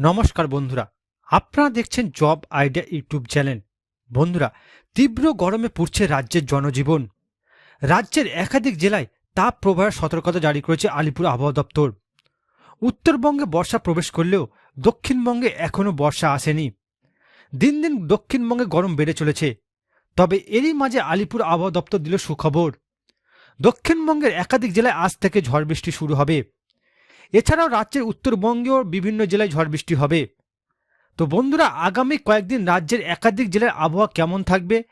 নমস্কার বন্ধুরা। আপনারা দেখছেন জব আইডিয়া ইউটিউব চ্যানেল। বন্ধুরা, তীব্র গরমে পুড়ছে রাজ্যের জনজীবন। রাজ্যের একাধিক জেলায় তাপ প্রবাহের সতর্কতা জারি করেছে আলিপুর আবহাওয়া দপ্তর। উত্তরবঙ্গে বর্ষা প্রবেশ করলেও দক্ষিণবঙ্গে এখনও বর্ষা আসেনি। দিন দিন দক্ষিণবঙ্গে গরম বেড়ে চলেছে। তবে এরই মাঝে আলিপুর আবহাওয়া দপ্তর দিল সুখবর। দক্ষিণবঙ্গের একাধিক জেলায় আজ থেকে ঝড় বৃষ্টি শুরু হবে। এছাড়াও রাজ্যের উত্তরবঙ্গেও বিভিন্ন জেলায় ঝড় বৃষ্টি হবে। তো বন্ধুরা, আগামী কয়েকদিন রাজ্যের একাধিক জেলার আবহাওয়া কেমন থাকবে?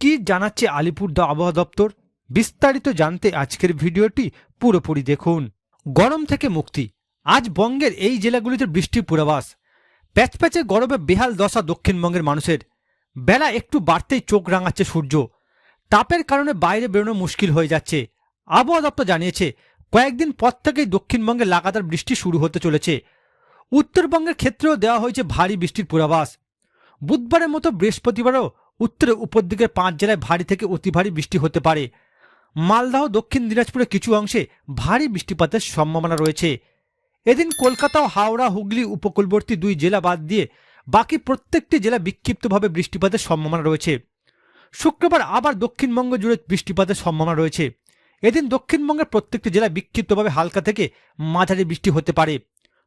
কি জানাচ্ছে আলিপুর আবহাওয়া দপ্তর? বিস্তারিত জানতে আজকের ভিডিওটি পুরোপুরি দেখুন। গরম থেকে মুক্তি। আজ বঙ্গের এই জেলাগুলিতে বৃষ্টির পূর্বাভাস। প্যাচপ্যাচে গরমে বেহাল দশা দক্ষিণবঙ্গের মানুষের। বেলা একটু বাড়তেই চোখ রাঙাচ্ছে সূর্য। তাপের কারণে বাইরে বেরোনো মুশকিল হয়ে যাচ্ছে। আবহাওয়া দপ্তর জানিয়েছে কয়েকদিন পর থেকেই দক্ষিণবঙ্গে লাগাতার বৃষ্টি শুরু হতে চলেছে। উত্তরবঙ্গের ক্ষেত্রেও দেওয়া হয়েছে ভারী বৃষ্টির পূর্বাভাস। বুধবারের মতো বৃহস্পতিবারও উত্তরে উপর দিকের পাঁচ জেলায় ভারী থেকে অতি ভারী বৃষ্টি হতে পারে। মালদহ, দক্ষিণ দিনাজপুরের কিছু অংশে ভারী বৃষ্টিপাতের সম্ভাবনা রয়েছে। এদিন কলকাতা ও হাওড়া, হুগলি উপকূলবর্তী দুই জেলা বাদ দিয়ে বাকি প্রত্যেকটি জেলা বিক্ষিপ্তভাবে বৃষ্টিপাতের সম্ভাবনা রয়েছে। শুক্রবার আবার দক্ষিণবঙ্গ জুড়ে বৃষ্টিপাতের সম্ভাবনা রয়েছে। এদিন দক্ষিণবঙ্গের প্রত্যেকটি জেলায় বিক্ষিপ্তভাবে হালকা থেকে মাঝারি বৃষ্টি হতে পারে।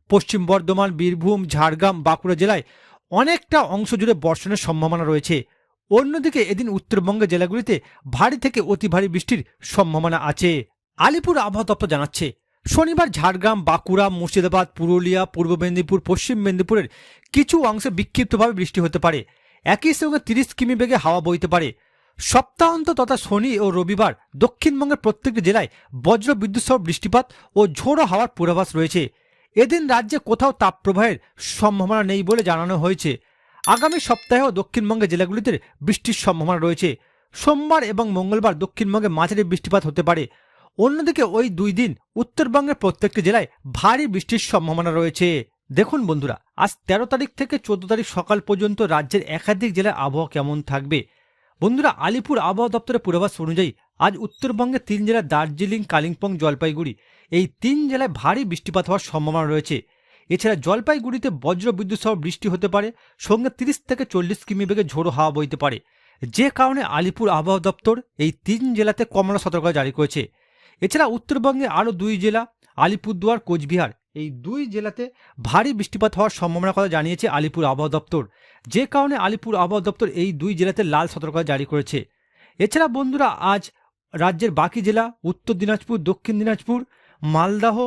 পশ্চিম বর্ধমান, বীরভূম, ঝাড়গ্রাম, বাঁকুড়া জেলায় অনেকটা অংশ জুড়ে বর্ষণের সম্ভাবনা রয়েছে। অন্যদিকে এদিন উত্তরবঙ্গের জেলাগুলিতে ভারী থেকে অতি ভারী বৃষ্টির সম্ভাবনা আছে। আলিপুর আবহাওয়া দপ্তর জানাচ্ছে, শনিবার ঝাড়গ্রাম, বাঁকুড়া, মুর্শিদাবাদ, পুরুলিয়া, পূর্ব মেদিনীপুর, পশ্চিম মেদিনীপুরের কিছু অংশে বিক্ষিপ্তভাবে বৃষ্টি হতে পারে। একই সঙ্গে তিরিশ কিমি বেগে হাওয়া বইতে পারে। সপ্তাহান্ত তথা শনি ও রবিবার দক্ষিণবঙ্গের প্রত্যেকটি জেলায় বজ্র বিদ্যুৎ সহ বৃষ্টিপাত ও ঝোড়ো হাওয়ার পূর্বাভাস রয়েছে। এদিন রাজ্যে কোথাও তাপপ্রবাহের সম্ভাবনা নেই বলে জানানো হয়েছে। আগামী সপ্তাহেও দক্ষিণবঙ্গের জেলাগুলিতে বৃষ্টির সম্ভাবনা রয়েছে। সোমবার এবং মঙ্গলবার দক্ষিণবঙ্গে মাঝারি বৃষ্টিপাত হতে পারে। অন্যদিকে ওই দুই দিন উত্তরবঙ্গের প্রত্যেকটি জেলায় ভারী বৃষ্টির সম্ভাবনা রয়েছে। দেখুন বন্ধুরা, আজ তেরো তারিখ থেকে চোদ্দ তারিখ সকাল পর্যন্ত রাজ্যের একাধিক জেলায় আবহাওয়া কেমন থাকবে? বন্ধুরা, আলিপুর আবহাওয়া দপ্তরের পূর্বাভাস অনুযায়ী আজ উত্তরবঙ্গের তিন জেলা দার্জিলিং, কালিম্পং, জলপাইগুড়ি এই তিন জেলায় ভারী বৃষ্টিপাত হওয়ার সম্ভাবনা রয়েছে। এছাড়া জলপাইগুড়িতে বজ্র বিদ্যুৎ সহ বৃষ্টি হতে পারে, সঙ্গে তিরিশ থেকে চল্লিশ কিমি বেগে ঝোড়ো হাওয়া বইতে পারে। যে কারণে আলিপুর আবহাওয়া দপ্তর এই তিন জেলাতে কমলা সতর্কতা জারি করেছে। এছাড়া উত্তরবঙ্গে আরও দুই জেলা, আলিপুরদুয়ার, কোচবিহার এই দুই জেলাতে ভারী বৃষ্টিপাত হওয়ার সম্ভাবনার কথা জানিয়েছে আলিপুর আবহাওয়া দপ্তর। যে কারণে আলিপুর আবহাওয়া দপ্তর এই দুই জেলাতে লাল সতর্কতা জারি করেছে। এছাড়া বন্ধুরা, আজ রাজ্যের বাকি জেলা উত্তর দিনাজপুর, দক্ষিণ দিনাজপুর, মালদাহ,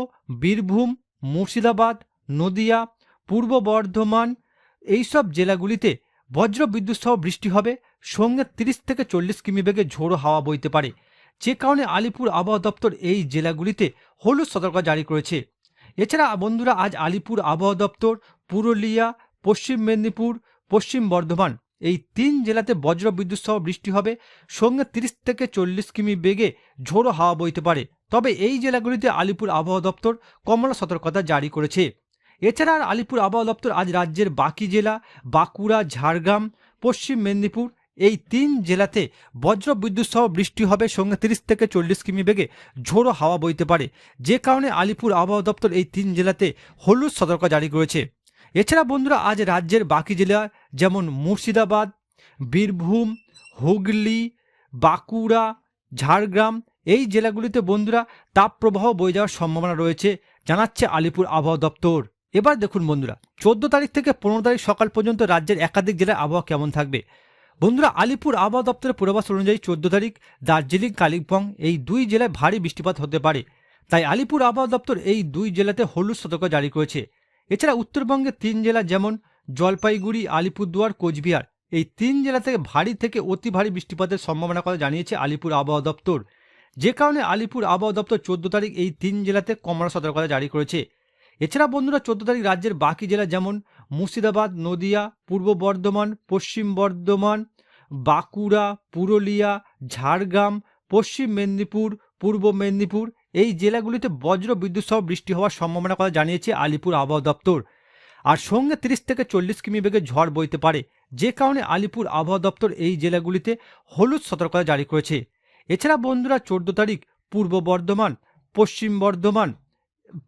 বীরভূম, মুর্শিদাবাদ, নদিয়া, পূর্ব বর্ধমান এইসব জেলাগুলিতে বজ্র বিদ্যুৎ সহ বৃষ্টি হবে। সঙ্গে তিরিশ থেকে চল্লিশ কিমি বেগে ঝোড়ো হাওয়া বইতে পারে। যে কারণে আলিপুর আবহাওয়া দপ্তর এই জেলাগুলিতে হলুদ সতর্কতা জারি করেছে। এছাড়া বন্ধুরা আজ আলিপুর আবহাওয়া দপ্তর, পুরুলিয়া, পশ্চিম মেদিনীপুর, পশ্চিম বর্ধমান, এই তিন জেলাতে বজ্র বিদ্যুৎ সহ বৃষ্টি হবে। সঙ্গে তিরিশ থেকে চল্লিশ কিমি বেগে ঝোড়ো হাওয়া বইতে পারে। তবে এই জেলাগুলিতে আলিপুর আবহাওয়া দপ্তর কমলা সতর্কতা জারি করেছে। এছাড়া আলিপুর আবহাওয়া দপ্তর আজ রাজ্যের বাকি জেলা বাঁকুড়া, ঝাড়গ্রাম, পশ্চিম মেদিনীপুর এই তিন জেলাতে বজ্র বিদ্যুৎ সহ বৃষ্টি হবে সঙ্গে তিরিশ থেকে চল্লিশ কিমি বেগে। ঝোড়ো হাওয়া বইতে পারে। যে কারণে আলিপুর আবহাওয়া দপ্তর এই তিন জেলাতে হলুদ সতর্কতা জারি করেছে। এছাড়া বন্ধুরা, আজ রাজ্যের বাকি জেলা যেমন মুর্শিদাবাদ, বীরভূম, হুগলি, বাঁকুড়া, ঝাড়গ্রাম, এই জেলাগুলিতে বন্ধুরা তাপপ্রবাহ বয়ে যাওয়ার সম্ভাবনা রয়েছে, জানাচ্ছে আলিপুর আবহাওয়া দপ্তর। এবার দেখুন বন্ধুরা, চোদ্দ তারিখ থেকে পনেরো তারিখ সকাল পর্যন্ত রাজ্যের একাধিক জেলায় আবহাওয়া কেমন থাকবে? বন্ধুরা, আলিপুর আবহাওয়া দপ্তরের পূর্বাভাস অনুযায়ী চোদ্দ তারিখ, দার্জিলিং, কালিম্পং এই দুই জেলায় ভারী বৃষ্টিপাত হতে পারে। তাই আলিপুর আবহাওয়া দপ্তর এই দুই জেলাতে হলুদ সতর্ক জারি করেছে। এছাড়া উত্তরবঙ্গের তিন জেলা যেমন জলপাইগুড়ি, আলিপুরদুয়ার, কোচবিহার এই তিন জেলা থেকে ভারী থেকে অতি ভারী বৃষ্টিপাতের সম্ভাবনা কথা জানিয়েছে আলিপুর আবহাওয়া দপ্তর। যে কারণে আলিপুর আবহাওয়া দপ্তর চোদ্দ তারিখ এই তিন জেলাতে কমলা সতর্কতা জারি করেছে। এছাড়া বন্ধুরা, চোদ্দ তারিখ রাজ্যের বাকি জেলা যেমন মুর্শিদাবাদ, নদিয়া, পূর্ব বর্ধমান, পশ্চিম বর্ধমান, বাঁকুড়া, পুরুলিয়া, ঝাড়গ্রাম, পশ্চিম মেদিনীপুর, পূর্ব মেদিনীপুর, এই জেলাগুলিতে বজ্র বিদ্যুৎ সহ বৃষ্টি হওয়ার সম্ভাবনা কথা জানিয়েছে আলিপুর আবহাওয়া দপ্তর। আর সঙ্গে তিরিশ থেকে চল্লিশ কিমি বেগে ঝড় বইতে পারে। যে কারণে আলিপুর আবহাওয়া দপ্তর এই জেলাগুলিতে হলুদ সতর্কতা জারি করেছে। এছাড়া বন্ধুরা, চোদ্দ তারিখ পূর্ব বর্ধমান, পশ্চিম বর্ধমান,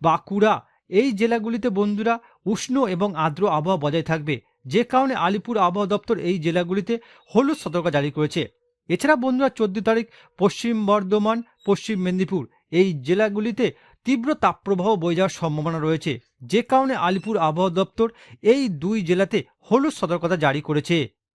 বাঁকুড়া, এই জেলাগুলিতে বন্ধুরা উষ্ণ এবং আর্দ্র আবহাওয়া বজায় থাকবে। যে কারণে আলিপুর আবহাওয়া দপ্তর এই জেলাগুলিতে হলুদ সতর্কতা জারি করেছে। এছাড়া বন্ধুরা, চোদ্দ তারিখ পশ্চিম বর্ধমান, পশ্চিম মেদিনীপুর এই জেলাগুলিতে তীব্র তাপপ্রবাহ বয়ে যাওয়ার সম্ভাবনা রয়েছে। যে কারণে আলিপুর আবহাওয়া দপ্তর এই দুই জেলাতে হলুদ সতর্কতা জারি করেছে।